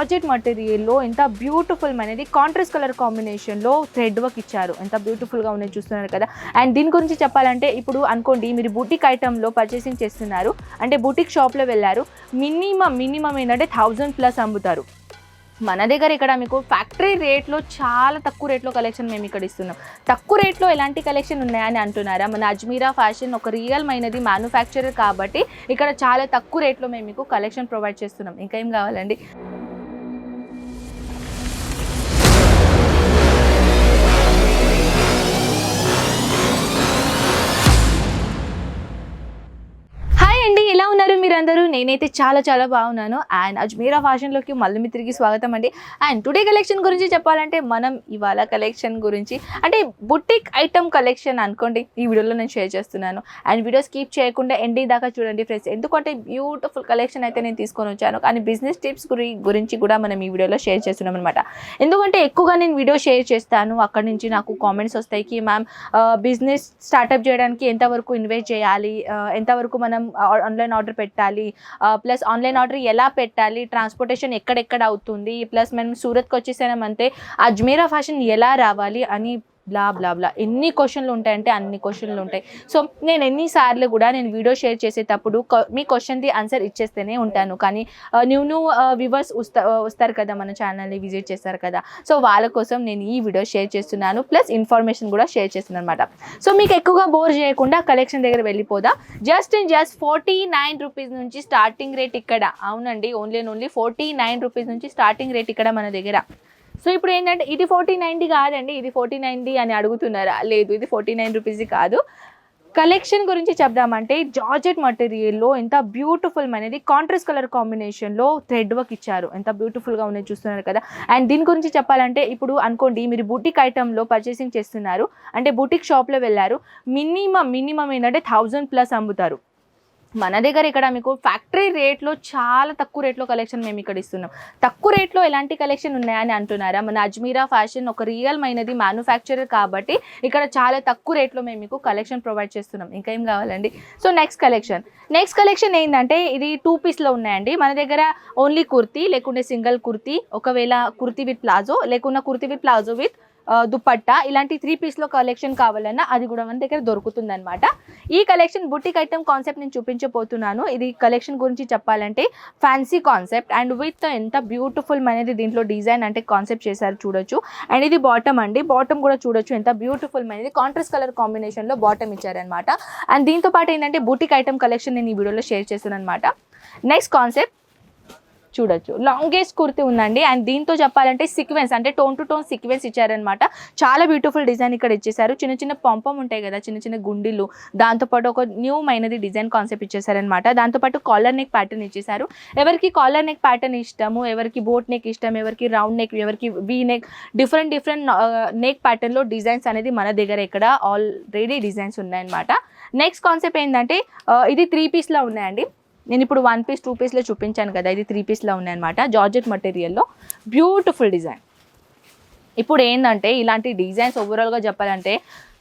Georgette మటీరియల్లో ఎంత beautiful అనేది కాంట్రాస్ట్ కలర్ కాంబినేషన్లో థ్రెడ్ వర్క్ ఇచ్చారు. ఎంత బ్యూటిఫుల్గా ఉన్నది చూస్తున్నారు కదా. అండ్ దీని గురించి చెప్పాలంటే ఇప్పుడు అనుకోండి మీరు బుటిక్ ఐటెంలో పర్చేసింగ్ చేస్తున్నారు. అంటే బుటిక్ షాప్లో వెళ్ళారు. మినిమం మినిమం ఏంటంటే థౌజండ్ ప్లస్ అమ్ముతారు. మన దగ్గర ఇక్కడ మీకు ఫ్యాక్టరీ రేట్లో చాలా తక్కువ రేట్లో కలెక్షన్ మేము ఇక్కడ ఇస్తున్నాం. తక్కువ రేట్లో ఎలాంటి కలెక్షన్ ఉన్నాయని అంటున్నారా? మన అజ్మీరా ఫ్యాషన్ ఒక రియల్ మైనది మ్యానుఫ్యాక్చరర్ కాబట్టి ఇక్కడ చాలా తక్కువ రేట్లో మేము మీకు కలెక్షన్ ప్రొవైడ్ చేస్తున్నాం. ఇంకా ఏం కావాలండి? అందరూ నేనైతే చాలా చాలా బాగున్నాను. అండ్ అజ్మీరా ఫ్యాషన్లోకి మళ్ళీ మీ తిరిగి స్వాగతం అండి. అండ్ టుడే కలెక్షన్ గురించి చెప్పాలంటే మనం ఇవాళ కలెక్షన్ గురించి అంటే బుటిక్ ఐటమ్ కలెక్షన్ అనుకోండి ఈ వీడియోలో నేను షేర్ చేస్తున్నాను. అండ్ వీడియో స్కిప్ చేయకుండా ఎండి దాకా చూడండి ఫ్రెండ్స్. ఎందుకంటే బ్యూటిఫుల్ కలెక్షన్ అయితే నేను తీసుకొని వచ్చాను. కానీ బిజినెస్ టిప్స్ గురి గురించి కూడా మనం ఈ వీడియోలో షేర్ చేస్తున్నాం అనమాట ఎందుకంటే ఎక్కువగా నేను వీడియో షేర్ చేస్తాను. అక్కడి నుంచి నాకు కామెంట్స్ వస్తాయి కి మ్యామ్ బిజినెస్ స్టార్ట్అప్ చేయడానికి ఎంతవరకు ఇన్వెస్ట్ చేయాలి? ఎంతవరకు మనం ఆన్లైన్ ఆర్డర్ పెట్టాలి? ప్లస్ ఆన్లైన్ ఆర్డర్ ఎలా పెట్టాలి? ట్రాన్స్పోర్టేషన్ ఎక్కడెక్కడ అవుతుంది? ప్లస్ మనం సూరత్కి వచ్చేసామంటే అజ్మీరా ఫ్యాషన్ ఎలా రావాలి అని బ్లా బ్లా బ్లా ఎన్ని క్వశ్చన్లు ఉంటాయంటే అన్ని క్వశ్చన్లు ఉంటాయి. సో నేను ఎన్నిసార్లు కూడా నేను వీడియో షేర్ చేసేటప్పుడు కొ- మీ క్వశ్చన్ది ఆన్సర్ ఇచ్చేస్తేనే ఉంటాను. కానీ న్యూ న్యూ వ్యూవర్స్ వస్తా వస్తారు కదా మన ఛానల్ని విజిట్ చేస్తారు కదా. సో వాళ్ళ కోసం నేను ఈ వీడియో షేర్ చేస్తున్నాను. ప్లస్ ఇన్ఫర్మేషన్ కూడా షేర్ చేస్తున్నాను అనమాట సో మీకు ఎక్కువగా బోర్ చేయకుండా కలెక్షన్ దగ్గర వెళ్ళిపోదా? Just and just forty nine rupees నుంచి స్టార్టింగ్ రేట్ ఇక్కడ. అవునండి only and only forty nine rupees నుంచి స్టార్టింగ్ రేట్ ఇక్కడ మన దగ్గర. సో ఇప్పుడు ఏంటంటే ఇది ఫోర్టీ నైన్టీ కాదండి ఇది ఫోర్టీ నైన్టీ అని అడుగుతున్నారా? లేదు ఇది ఫోర్టీ నైన్ రూపీస్ కాదు. కలెక్షన్ గురించి చెప్దామంటే జార్జెట్ మటీరియల్లో ఎంత బ్యూటిఫుల్ అనేది కాంట్రాస్ట్ కలర్ కాంబినేషన్లో థ్రెడ్ వర్క్ ఇచ్చారు. ఎంత బ్యూటిఫుల్గా ఉన్నాయి చూస్తున్నారు కదా. అండ్ దీని గురించి చెప్పాలంటే ఇప్పుడు అనుకోండి మీరు బుటిక్ ఐటెంలో పర్చేసింగ్ చేస్తున్నారు. అంటే బుటిక్ షాప్లో వెళ్ళారు. మినిమం మినిమం ఏంటంటే థౌజండ్ ప్లస్ అమ్ముతారు. మన దగ్గర ఇక్కడ మీకు ఫ్యాక్టరీ రేట్లో చాలా తక్కువ రేట్లో కలెక్షన్ మేము ఇక్కడ ఇస్తున్నాం. తక్కువ రేట్లో ఎలాంటి కలెక్షన్ ఉన్నాయని అంటున్నారా? మన అజ్మీరా ఫ్యాషన్ ఒక రియల్ మైనది మ్యానుఫ్యాక్చరర్ కాబట్టి ఇక్కడ చాలా తక్కువ రేట్లో మేము మీకు కలెక్షన్ ప్రొవైడ్ చేస్తున్నాం. ఇంకా ఏం కావాలండి? So next collection next collection ఏంటంటే ఇది టూ పీస్లో ఉన్నాయండి. మన దగ్గర ఓన్లీ కుర్తీ లేకుంటే సింగిల్ కుర్తీ ఒకవేళ కుర్తీ విత్ ప్లాజో లేకున్నా kurti with palazzo with dupatta ఇలాంటి త్రీ పీస్లో కలెక్షన్ కావాలన్నా అది కూడా మన దగ్గర దొరుకుతుంది అనమాట ఈ కలెక్షన్ బుటిక్ ఐటమ్ కాన్సెప్ట్ నేను చూపించబోతున్నాను. ఇది కలెక్షన్ గురించి చెప్పాలంటే ఫ్యాన్సీ కాన్సెప్ట్ అండ్ విత్ ఎంత బ్యూటిఫుల్ అనేది దీంట్లో డిజైన్ అంటే కాన్సెప్ట్ చేశారు చూడొచ్చు. అండ్ ఇది బాటమ్ అండి. బాటమ్ కూడా చూడొచ్చు ఎంత బ్యూటిఫుల్ అనేది. కాంట్రాస్ట్ కలర్ కాంబినేషన్లో బాటమ్ ఇచ్చారనమాట అండ్ దీంతో పాటు ఏంటంటే బుటిక్ ఐటమ్ కలెక్షన్ నేను ఈ వీడియోలో షేర్ చేశాను అనమాట నెక్స్ట్ కాన్సెప్ట్ చూడొచ్చు. లాంగెస్ట్ కుర్తి ఉందండి. అండ్ దీంతో చెప్పాలంటే సీక్వెన్స్ అంటే టోన్ టు టోన్ సీక్వెన్స్ ఇచ్చారనమాట చాలా బ్యూటిఫుల్ డిజైన్ ఇక్కడ ఇచ్చేసారు చిన్న చిన్న పంపం ఉంటాయి కదా చిన్న చిన్న గుండీలు. దాంతోపాటు ఒక న్యూ మైనది డిజైన్ కాన్సెప్ట్ ఇచ్చేసారనమాట దాంతోపాటు కాలర్ నెక్ ప్యాటర్న్ ఇచ్చేసారు ఎవరికి కాలర్ నెక్ ప్యాటర్న్ ఇష్టము ఎవరికి బోట్ నెక్ ఇష్టం ఎవరికి రౌండ్ నెక్ ఎవరికి V neck different different neck ప్యాటర్న్లో డిజైన్స్ అనేది మన దగ్గర ఇక్కడ ఆల్రెడీ డిజైన్స్ ఉన్నాయన్నమాట. నెక్స్ట్ కాన్సెప్ట్ ఏంటంటే uh, ఇది త్రీ పీస్లో ఉన్నాయండి. నేను ఇప్పుడు వన్ పీస్ టూ పీస్లో చూపించాను కదా ఇది త్రీ పీస్లో ఉన్నాయన్నమాట. జార్జెట్ మటీరియల్లో బ్యూటిఫుల్ డిజైన్ ఇప్పుడు ఏంటంటే ఇలాంటి డిజైన్స్ ఓవరాల్గా చెప్పాలంటే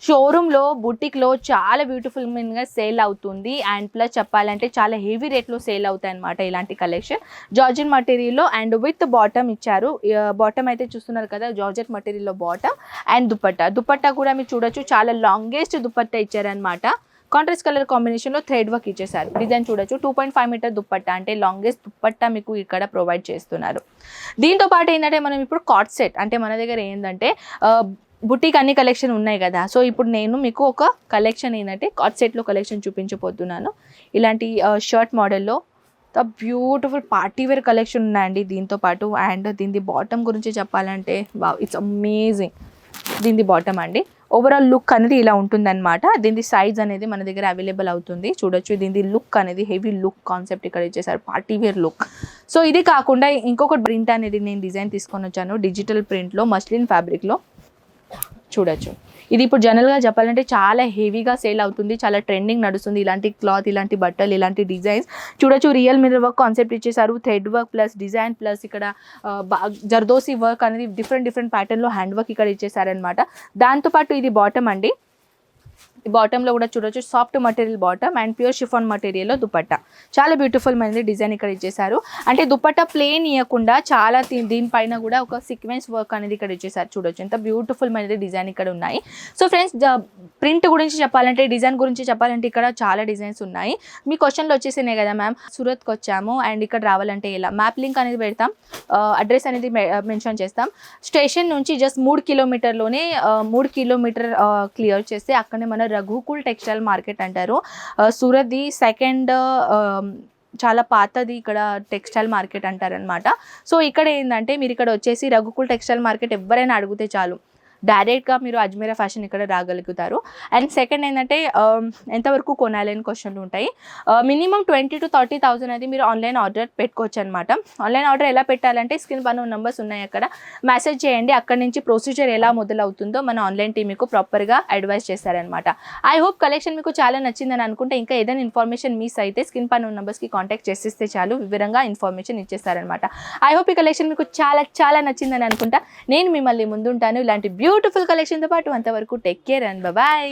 షోరూంలో బుటిక్లో చాలా బ్యూటిఫుల్ మీన్గా సేల్ అవుతుంది. అండ్ ప్లస్ చెప్పాలంటే చాలా హెవీ రేట్లో సేల్ అవుతాయి అనమాట ఇలాంటి కలెక్షన్ జార్జెట్ మటీరియల్లో అండ్ విత్ బాటమ్ ఇచ్చారు. బాటమ్ అయితే చూస్తున్నారు కదా జార్జెట్ మటీరియల్లో బాటమ్ అండ్ దుపట్టా. దుపట్టా కూడా మీరు చూడొచ్చు చాలా లాంగెస్ట్ దుపట్టా ఇచ్చారనమాట కాంట్రాస్ట్ కలర్ కాంబినేషన్లో థ్రెడ్ వర్క్ ఇచ్చేసారు డిజైన్ చూడొచ్చు. Two point five metre dupatta అంటే లాంగెస్ట్ దుప్పట్టా మీకు ఇక్కడ ప్రొవైడ్ చేస్తున్నారు. దీంతో పాటు ఏంటంటే మనం ఇప్పుడు కాట్ సెట్ అంటే మన దగ్గర ఏంటంటే బుటీక్ అన్ని కలెక్షన్ ఉన్నాయి కదా. సో ఇప్పుడు నేను మీకు ఒక కలెక్షన్ ఏంటంటే కాట్ సెట్లో కలెక్షన్ చూపించబోతున్నాను. ఇలాంటి షర్ట్ మోడల్లో the beautiful party wear collection ఉన్నాయండి దీంతో పాటు. అండ్ దీని బాటమ్ గురించి చెప్పాలంటే వా ఇట్స్ అమేజింగ్ దీని బాటమ్ అండి. ఓవరాల్ లుక్ అనేది ఇలా ఉంటుందన్నమాట. దీని సైజ్ అనేది మన దగ్గర అవైలబుల్ అవుతుంది. చూడొచ్చు దీని లుక్ అనేది హెవీ లుక్ కాన్సెప్ట్ ఇక్కడ ఇచ్చేసారు. పార్టీ వేర్ లుక్ సో ఇది కాకుండా ఇంకొక ప్రింట్ అనేది నేను డిజైన్ తీసుకొని వచ్చాను. డిజిటల్ ప్రింట్లో మస్లిన్ ఫ్యాబ్రిక్లో చూడొచ్చు. ఇది ఇప్పుడు జనరల్గా చెప్పాలంటే చాలా హెవీగా సేల్ అవుతుంది చాలా ట్రెండింగ్ నడుస్తుంది. ఇలాంటి క్లాత్ ఇలాంటి బట్టలు ఇలాంటి డిజైన్స్ చూడొచ్చు రియల్ మిర్రర్ వర్క్ కాన్సెప్ట్ ఇచ్చేసారు thread work plus design plus ఇక్కడ బా- జర్దోసి వర్క్ అనేది డిఫరెంట్ డిఫరెంట్ ప్యాటర్న్లో హ్యాండ్ వర్క్ ఇక్కడ ఇచ్చేసారనమాట దాంతోపాటు ఇది బాటమ్ అండి. బాటంలో కూడా చూడొచ్చు. Soft material bottom and pure chiffon మటీరియల్లో dupatta. చాలా బ్యూటిఫుల్ మైనది డిజైన్ ఇక్కడ ఇచ్చేసారు అంటే దుపట్టా ప్లేన్ ఇవ్వకుండా చాలా దీనిపైన కూడా ఒక సీక్వెన్స్ వర్క్ అనేది ఇక్కడ ఇచ్చేసారు చూడొచ్చు. ఎంత బ్యూటిఫుల్ మైనది డిజైన్ ఇక్కడ ఉన్నాయి. సో ఫ్రెండ్స్ ప్రింట్ గురించి చెప్పాలంటే డిజైన్ గురించి చెప్పాలంటే ఇక్కడ చాలా డిజైన్స్ ఉన్నాయి. మీ క్వశ్చన్లు వచ్చేసినాయి కదా మ్యామ్ సూరత్కి వచ్చాము అండ్ ఇక్కడ రావాలంటే ఇలా మ్యాప్ లింక్ అనేది పెడతాం. Uh, అడ్రస్ అనేది మెన్షన్ uh, చేస్తాం. స్టేషన్ నుంచి జస్ట్ మూడు కిలోమీటర్లోనే uh, మూడు కిలోమీటర్ క్లియర్ చేస్తే అక్కడనే మన రఘుకుల్ టెక్స్టైల్ మార్కెట్ అంటారు. సూరత్ది సెకండ్ చాలా పాతది ఇక్కడ టెక్స్టైల్ మార్కెట్ అంటారనమాట సో ఇక్కడ ఏంటంటే మీరు ఇక్కడ వచ్చేసి రఘుకుల్ టెక్స్టైల్ మార్కెట్ ఎవరైనా అడిగితే చాలు. డైరెక్ట్గా మీరు అజ్మీరా ఫ్యాషన్ ఇక్కడ రాగలుగుతారు. అండ్ సెకండ్ ఏంటంటే ఎంతవరకు ఎంతవరకు కొనాలని క్వశ్చన్లు ఉంటాయి. Minimum twenty to thirty thousand అది మీరు ఆన్లైన్ ఆర్డర్ పెట్టుకోవచ్చు అనమాట ఆన్లైన్ ఆర్డర్ ఎలా పెట్టాలంటే స్క్రీన్ పన్ను నెంబర్స్ ఉన్నాయి అక్కడ. మెసేజ్ చేయండి అక్కడ నుంచి ప్రొసీజర్ ఎలా మొదలవుతుందో మన ఆన్లైన్ టీం మీకు ప్రాపర్గా అడ్వైస్ చేస్తారనమాట ఐ హోప్ కలెక్షన్ మీకు చాలా నచ్చిందని అనుకుంటే ఇంకా ఏదైనా ఇన్ఫర్మేషన్ మిస్ అయితే స్క్రీన్ పన్ను నెంబర్స్కి కాంటాక్ట్ చేసేస్తే చాలు వివరంగా ఇన్ఫర్మేషన్ ఇచ్చేస్తారనమాట ఐ హోప్ ఈ కలెక్షన్ మీకు చాలా చాలా నచ్చిందని అనుకుంటా. నేను మిమ్మల్ని ముందుంటాను. ఇలాంటి బ్యూటిఫుల్ కలెక్షన్తో పాటు అంతవరకు టేక్ కేర్ అండ్ బాయ్